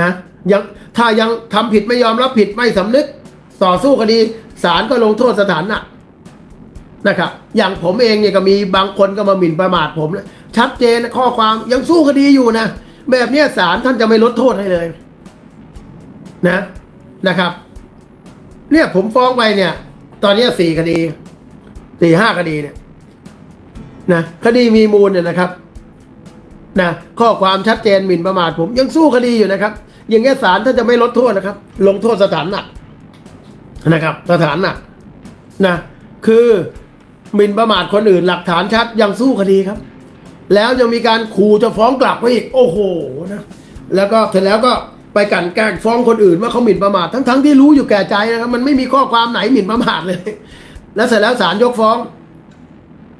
นะยังถ้ายังทำผิดไม่ยอมรับผิดไม่สำนึก ต่อสู้คดีศาลก็ลงโทษสถานหนักนะครับอย่างผมเองเนี่ยก็มีบางคนก็มาหมิ่นประมาทผมนะชัดเจนข้อความยังสู้คดีอยู่นะแบบเนี้ยศาลท่านจะไม่ลดโทษให้เลย นะนะครับ เนี่ยผมฟ้องไปเนี่ย ตอนนี้สี่คดีสี่ห้าคดีเนี่ยนะคดีมีมูลเนี่ยนะครับนะข้อความชัดเจนหมิ่นประมาทผมยังสู้คดีอยู่นะครับ อย่างเงี้ยศาลท่านจะไม่ลดโทษนะครับ ลงโทษสถานหนักนะครับ สถานหนักนะคือหมิ่นประมาทคนอื่นหลักฐานชัดยังสู้คดีครับ แล้วยังมีการขู่จะฟ้องกลับไปอีก โอ้โหนะแล้วก็เสร็จแล้วก็ไปกันแกล้งฟ้องคนอื่นว่าเขาหมิ่นประมาททั้งๆที่รู้อยู่แก่ใจนะครับ มันไม่มีข้อความไหนหมิ่นประมาทเลย แล้วเสร็จแล้วศาลยกฟ้อง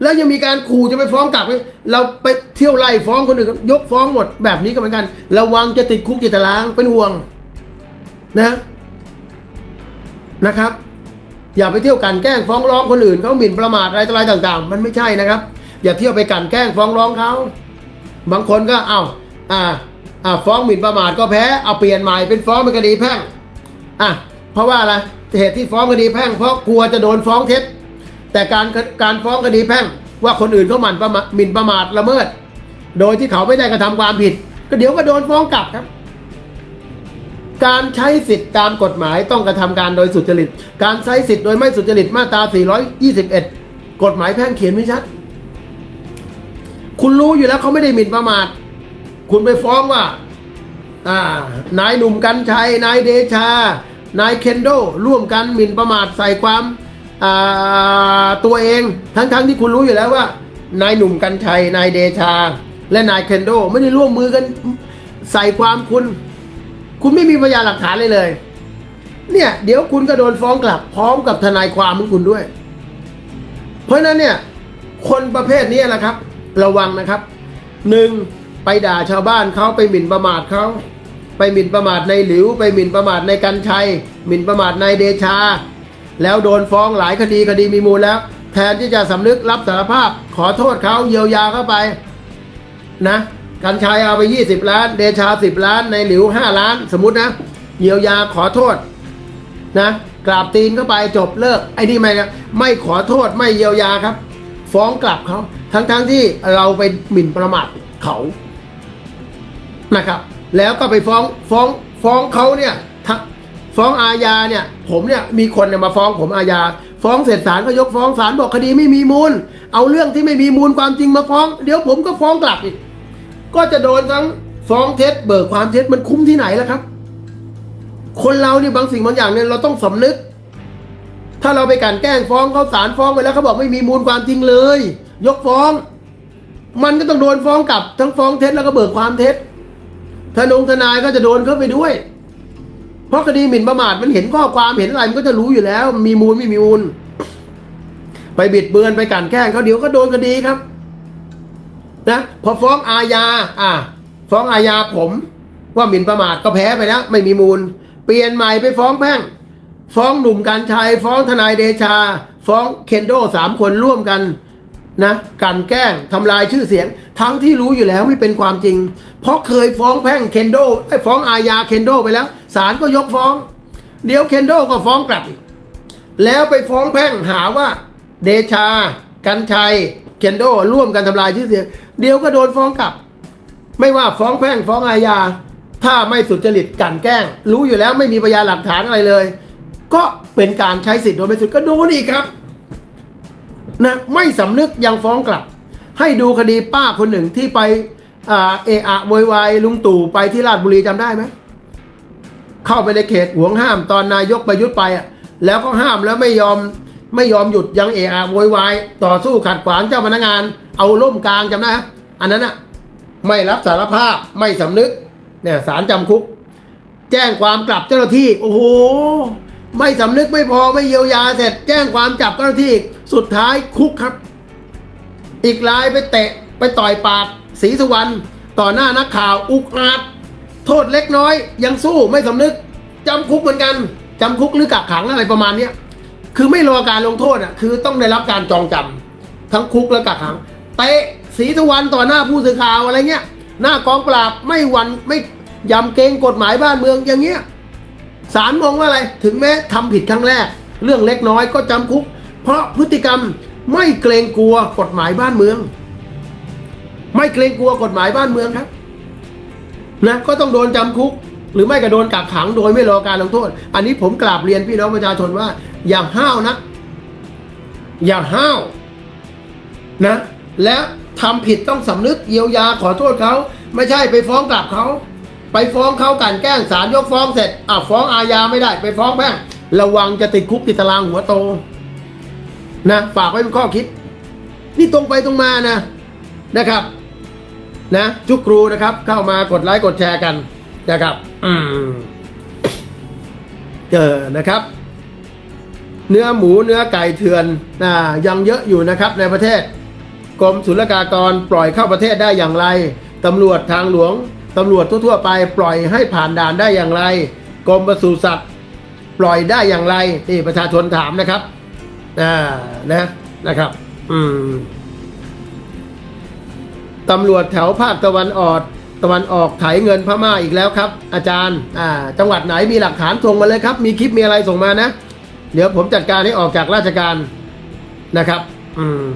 แล้วยังมีการขู่จะไปฟ้องกลับ เราไปเที่ยวไล่ฟ้องคนอื่นยกฟ้องหมดแบบนี้ก็เหมือนกันระวังจะติดคุกติดตารางเป็นห่วงนะนะครับ อย่าไปเที่ยวกันแกล้งฟ้องร้องคนอื่นเขาหมิ่นประมาทอะไรต่ออะไรต่าง ๆ มันไม่ใช่นะครับ อย่าเที่ยวไปกันแกล้งฟ้องร้องเขาบางคนก็เอาอ่าอ่าฟ้องหมิ่นประมาทก็แพ้เอาเปลี่ยนใหม่เป็นฟ้องเป็นคดีแพ่งอะเพราะว่าอะไรเหตุที่ฟ้องคดีแพ่งเพราะกลัวจะโดนฟ้องเท็จแต่การการฟ้องคดีแพ่ง ว่าคนอื่นเขาหมั่นประมาหมิ่นประมาทละเมิด โดยที่เขาไม่ได้กระทำความผิด ก็เดี๋ยวก็โดนฟ้องกลับครับ การใช้สิทธิ์ตามกฎหมายต้องกระทำการโดยสุจริต การใช้สิทธิ์โดยไม่สุจริตมาตรา 421 กฎหมายแพ่งเขียนไม่ชัด คุณรู้อยู่แล้วเขาไม่ได้หมิ่นประมาท คุณไปฟ้องว่า อ่านายหนุ่มกัญชัย นายเดชานายเคนโดร่วมกันหมิ่นประมาทใส่ความ ตัวเองทั้งๆที่คุณรู้อยู่แล้วว่า นายหนุ่มกัญชัย นายเดชา และนายเคนโดไม่ได้ร่วมมือกันใส่ความคุณ คุณไม่มีพยานหลักฐานเลยเลย เนี่ย เดี๋ยวคุณก็โดนฟ้องกลับพร้อมกับทนายความของคุณด้วย เพราะนั้นเนี่ย คนประเภทนี้แหละครับ ระวังนะครับหนึ่งไปด่าชาวบ้านเขาไปหมิ่นประมาทเขาไปหมิ่นประมาทในหลิว ไปหมิ่นประมาทในกันชัย หมิ่นประมาทในเดชา แล้วโดนฟ้องหลายคดีคดีมีมูลแล้ว แทนที่จะสำนึกรับสารภาพ ขอโทษเขาเยียวยาเข้าไป นะกันชัยเอาไป 20 ล้าน เดชา 10 ล้าน ในหลิว 5 ล้าน สมมตินะ เยียวยาขอโทษ นะกราบตีนเข้าไปจบเลิก ไอ้นี่ไม่ครับไม่ขอโทษไม่เยียวยาครับ ฟ้องกลับเขาทั้งๆทที่เราไปหมิ่นประมาทเขานะครับ แล้วก็ไปฟ้องฟ้องฟ้องเขาเนี่ยฟ้องอาญาเนี่ย ผมเนี่ยมีคนเนี่ยมาฟ้องผมอาญาฟ้องเสร็จศาลก็ยกฟ้องศาลบอกคดีไม่มีมูล เอาเรื่องที่ไม่มีมูลความจริงมาฟ้อง เดี๋ยวผมก็ฟ้องกลับอีก ก็จะโดนทั้งฟ้องเท็จเบิกความเท็จมันคุ้มที่ไหนล่ะครับ คนเราเนี่ยบางสิ่งบางอย่างเนี่ยเราต้องสำนึก ถ้าเราไปกลันแกล้งฟ้องเขาศาลฟ้องไปแล้วเขาบอกไม่มีมูลความจริงเลย ยกฟ้อง มันก็ต้องโดนฟ้องกลับทั้งฟ้องเท็จแล้วก็เบิกความเท็จทนงทนายก็จะโดนเข้าไปด้วย เพราะคดีหมิ่นประมาทมันเห็นข้อความเห็นอะไรมันก็จะรู้อยู่แล้ว มีมูลไม่มีมูล ไปบิดเบือนไปกันแกล้งเขาเดี๋ยวก็โดนคดีครับ นะพอฟ้องอาญาอะ ฟ้องอาญาผม ว่าหมิ่นประมาทก็แพ้ไปแล้วไม่มีมูล เปลี่ยนใหม่ไปฟ้องแพ่งฟ้องหนุ่มกัญชัยฟ้องทนายเดชา ฟ้องเคนโดสามคนร่วมกัน นะกลันแกล้งทำลายชื่อเสียง ทั้งที่รู้อยู่แล้วไม่เป็นความจริง เพราะเคยฟ้องแพ่งเคนโดไอ้ฟ้องอาญาเคนโดไปแล้วศาลก็ยกฟ้อง เดี๋ยวเคนโดก็ฟ้องกลับอีกแล้วไปฟ้องแพ่งหาว่า เดชา กันชัยเคนโดร่วมกันทำลายชื่อเสียง เดี๋ยวก็โดนฟ้องกลับ ไม่ว่าฟ้องแพ่งฟ้องอาญา ถ้าไม่สุจริตกันแกล้ง รู้อยู่แล้วไม่มีพยานหลักฐานอะไรเลย ก็เป็นการใช้สิทธิ์โดยไม่สุดก็โดนอีกครับ นะไม่สำนึกยังฟ้องกลับ ให้ดูคดีป้าคนหนึ่งที่ไปเอะอะโวยวายลุงตู่ไปที่ราชบุรีจำได้ไหมเข้าไปในเขตห่วงห้ามตอนนายกประยุทธ์ไปอะแล้วก็ห้ามแล้วไม่ยอมไม่ยอมหยุดยังเอะอะโวยวายต่อสู้ขัดขวางเจ้าพนักงาน เอาล่มกลางจำได้ไหมอันนั้นอะไม่รับสารภาพไม่สำนึกเนี่ยสารจำคุก แจ้งความกลับเจ้าหน้าที่ โอ้โห ไม่สำนึกไม่พอไม่เยียวยาเสร็จ แจ้งความจับเจ้าหน้าที่ สุดท้ายคุกครับ อีกรายไปเตะไปต่อยปากศรีสุวรรณต่อหน้านักข่าวอุกอาจโทษเล็กน้อย ยังสู้ไม่สำนึกจำคุกเหมือนกันจำคุกหรือกักขังอะไรประมาณนี้คือไม่รอการลงโทษอะคือต้องได้รับการจองจำทั้งคุกและกักขังเตะศรีสุวรรณต่อหน้าผู้สื่อข่าวอะไรเงี้ย หน้ากองปราบไม่หวันไม่ยำเกรงกฎหมายบ้านเมืองอย่างเงี้ยศาลมองว่าอะไร ถึงแม้ทำผิดครั้งแรก เรื่องเล็กน้อยก็จำคุก เพราะพฤติกรรมไม่เกรงกลัวกฎหมายบ้านเมือง ไม่เกรงกลัวกฎหมายบ้านเมืองครับนะก็ต้องโดนจำคุก หรือไม่ก็โดนกักขังโดยไม่รอการลงโทษ อันนี้ผมกราบเรียนพี่น้องประชาชนว่า อย่าห้าวนะอย่าห้าวนะ และทำผิดต้องสำนึกเยียวยาขอโทษเขาไม่ใช่ไปฟ้องกลับเขาไปฟ้องเขากันแกล้งศาลยกฟ้องเสร็จอะฟ้องอาญาไม่ได้ ไปฟ้องแพ่งระวังจะติดคุกติดตารางหัวโต นะฝากไว้เป็นข้อคิด นี่ตรงไปตรงมานะนะครับนะจุกครูนะครับ เข้ามากดไลค์กดแชร์กันนะครับอืมเออนะครับ เนื้อหมูเนื้อไก่เถื่อนนะยังเยอะอยู่นะครับในประเทศ กรมศุลกากรปล่อยเข้าประเทศได้อย่างไรตำรวจทางหลวงตำรวจทั่วๆไปปล่อยให้ผ่านด่านได้อย่างไร กรมปศุสัตว์ ปล่อยได้อย่างไรนี่ประชาชนถามนะครับ อ่านะนะครับ อืมตำรวจแถวภาคตะวันออกตะวันออกไถเงินพม่าอีกแล้วครับ อาจารย์ อ่า จังหวัดไหนมีหลักฐานส่งมาเลยครับ มีคลิปมีอะไรส่งมานะ เดี๋ยวผมจัดการให้ออกจากราชการนะครับ อืม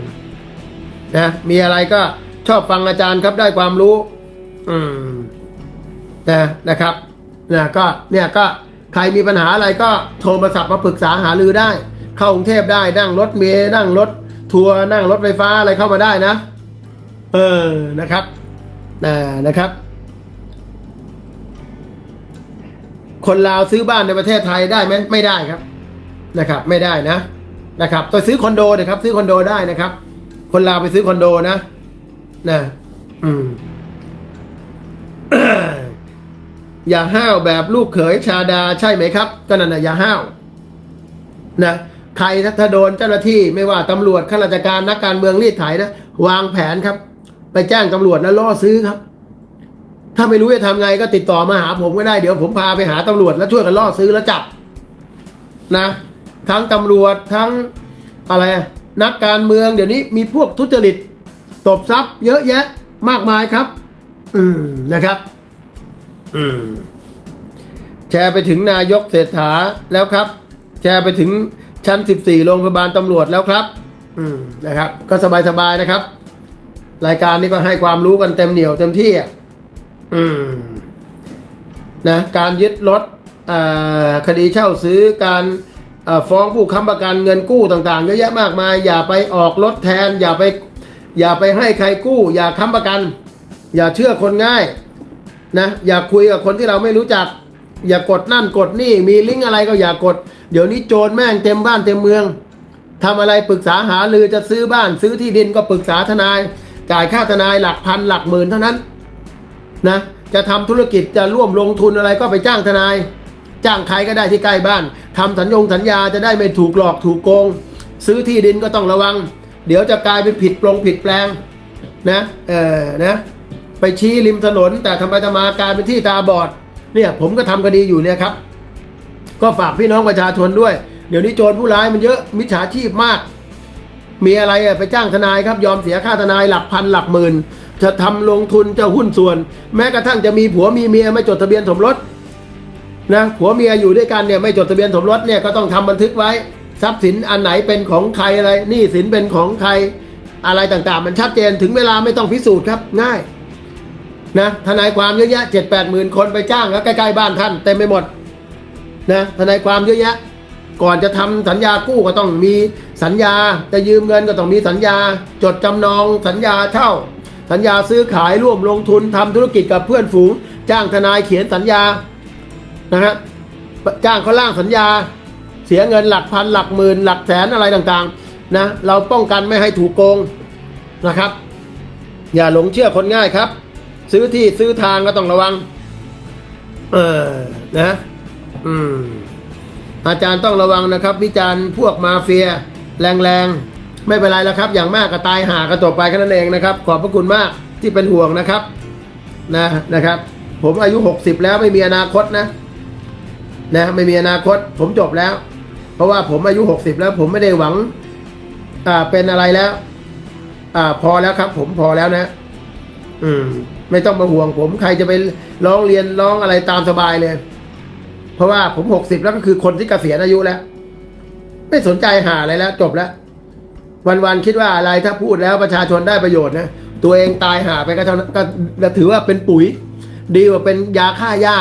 นะมีอะไรก็ชอบฟังอาจารย์ครับได้ความรู้ อืมนะนะครับนะก็เนี่ยก็ใครมีปัญหาอะไรก็โทรมาสับมาปรึกษาหารือได้ เข้ากรุงเทพได้นั่งรถเมล์นั่งรถทัวร์นั่งรถไฟฟ้าอะไรเข้ามาได้นะ เออนะครับนะนะครับ คนลาวซื้อบ้านในประเทศไทยได้ไหมไม่ได้ครับนะครับ ไม่ได้นะนะครับตัวซื้อคอนโดนะครับ ซื้อคอนโดได้นะครับ คนลาวไปซื้อคอนโดนะนะอืมอย่าห้าวแบบลูกเขยชาดาใช่ไหมครับ ก็นั่นนะอย่าห้าวนะ ใครถ้าโดนเจ้าหน้าที่ไม่ว่าตำรวจข้าราชการนักการเมืองรีดไถนะวางแผนครับ ไปแจ้งตำรวจแล้วล่อซื้อครับ ถ้าไม่รู้จะทำไงก็ติดต่อมาหาผมก็ได้เดี๋ยวผมพาไปหาตำรวจแล้วช่วยกันล่อซื้อแล้วจับนะ ทั้งตำรวจทั้งอะไรนักการเมืองเดี๋ยวนี้มีพวกทุจริตตบทรัพย์ เยอะแยะมากมายครับ อืมนะครับ อืมแชร์ไปถึงนายกเศรษฐาแล้วครับ แชร์ไปถึง ชั้น 14 โรงพยาบาลตำรวจแล้วครับ อืมนะครับ ก็สบายๆนะครับ รายการนี้ก็ให้ความรู้กันเต็มเหนียวเต็มที่อะอืมนะการยึดรถอ่าคดีเช่าซื้อการอ่าฟ้องผู้ค้ำประกันเงินกู้ต่างๆเยอะแยะมากมาย อย่าไปออกรถแทน อย่าไป อย่าไปให้ใครกู้ อย่าค้ำประกัน อย่าเชื่อคนง่ายนะอย่าคุยกับคนที่เราไม่รู้จัก อย่ากดนั่นกดนี่มีลิงก์อะไรก็อย่ากด เดี๋ยวนี้โจรแม่งเต็มบ้านเต็มเมืองทำอะไรปรึกษาหารือจะซื้อบ้านซื้อที่ดินก็ปรึกษาทนาย จ่ายค่าทนายหลักพันหลักหมื่นเท่านั้นนะจะทำธุรกิจจะร่วมลงทุนอะไรก็ไปจ้างทนาย จ้างใครก็ได้ที่ใกล้บ้านทำสัญญงสัญญาจะได้ไม่ถูกหลอกถูกโกง ซื้อที่ดินก็ต้องระวัง เดี๋ยวจะกลายเป็นผิดปลงผิดแปลงนะเออนะไปชี้ริมถนนแต่ทำไปทำมากลายเป็นที่ตาบอดเนี่ยผมก็ทำคดีอยู่เนี่ยครับ ก็ฝากพี่น้องประชาชนด้วย เดี๋ยวนี้โจรผู้ร้ายมันเยอะมิจฉาชีพมาก มีอะไรไปจ้างทนายครับยอมเสียค่าทนายหลักพันหลักหมื่นจะทำลงทุนจะหุ้นส่วน แม้กระทั่งจะมีผัวมีเมียไม่จดทะเบียนสมรสนะผัวเมียอยู่ด้วยกันเนี่ยไม่จดทะเบียนสมรสเนี่ยก็ต้องทำบันทึกไว้ ทรัพย์สินอันไหนเป็นของใครอะไรหนี้สินเป็นของใครอะไรต่างๆ มันชัดเจนถึงเวลาไม่ต้องพิสูจน์ครับง่ายนะทนายความเยอะแยะเจ็ดแปดหมื่นคนไปจ้างแล้วใกล้ๆบ้านท่านเต็มไปหมด นะทนายความเยอะแยะ ก่อนจะทำสัญญากู้ก็ต้องมีสัญญาจะยืมเงินก็ต้องมีสัญญา จดจำนองสัญญาเช่า สัญญาซื้อขายร่วมลงทุนทำธุรกิจกับเพื่อนฝูง จ้างทนายเขียนสัญญานะฮะจ้างเขาล่างสัญญา เสียเงินหลักพันหลักหมื่นหลักแสนอะไรต่างๆนะเราป้องกันไม่ให้ถูกโกงนะครับ อย่าหลงเชื่อคนง่ายครับ ซื้อที่ซื้อทางก็ต้องระวัง เออนะ อืม อาจารย์ต้องระวังนะครับ วิจารณ์พวกมาเฟีย แรงๆ ไม่เป็นไรแล้วครับ อย่างมากก็ตายหาก็ตกไปแค่นั้นเองนะครับ ขอบพระคุณมากที่เป็นห่วงนะครับ นะนะครับ ผมอายุหกสิบแล้วไม่มีอนาคตนะ นะ ไม่มีอนาคต ผมจบแล้ว เพราะว่าผมอายุหกสิบแล้ว ผมไม่ได้หวัง อ่าเป็นอะไรแล้ว อ่า พอแล้วครับ ผมพอแล้วนะ อืม ไม่ต้องมาห่วงผม ใครจะไปร้องเรียนร้องอะไรตามสบายเลย เพราะว่าผมหกสิบแล้วก็คือคนที่เกษียณอายุแล้ว ไม่สนใจหาอะไรแล้ว จบแล้ว วันๆคิดว่าอะไรถ้าพูดแล้วประชาชนได้ประโยชน์นะตัวเองตายหาไปก็เท่านั้นก็ถือว่าเป็นปุ๋ย ดีกว่าเป็นยาฆ่าหญ้า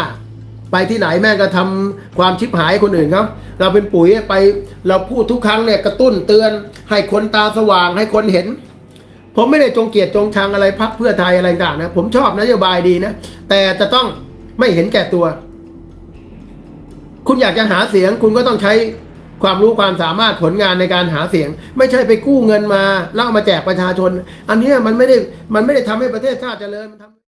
ไปที่ไหนแม่ก็ทำความชิบหายคนอื่นเขาเราเป็นปุ๋ยไปเราพูดทุกครั้งเนี่ยกระตุ้นเตือน ให้คนตาสว่างให้คนเห็น ผมไม่ได้จงเกียดจงชังอะไรพักเพื่อไทยอะไรต่างนะ ผมชอบนโยบายดีนะ แต่จะต้องไม่เห็นแก่ตัว คุณอยากจะหาเสียง คุณก็ต้องใช้ความรู้ความสามารถผลงานในการหาเสียง ไม่ใช่ไปกู้เงินมาแล้วเอามาแจกประชาชน อันนี้มันไม่ได้มันไม่ได้ทำให้ประเทศชาติเจริญมันทำ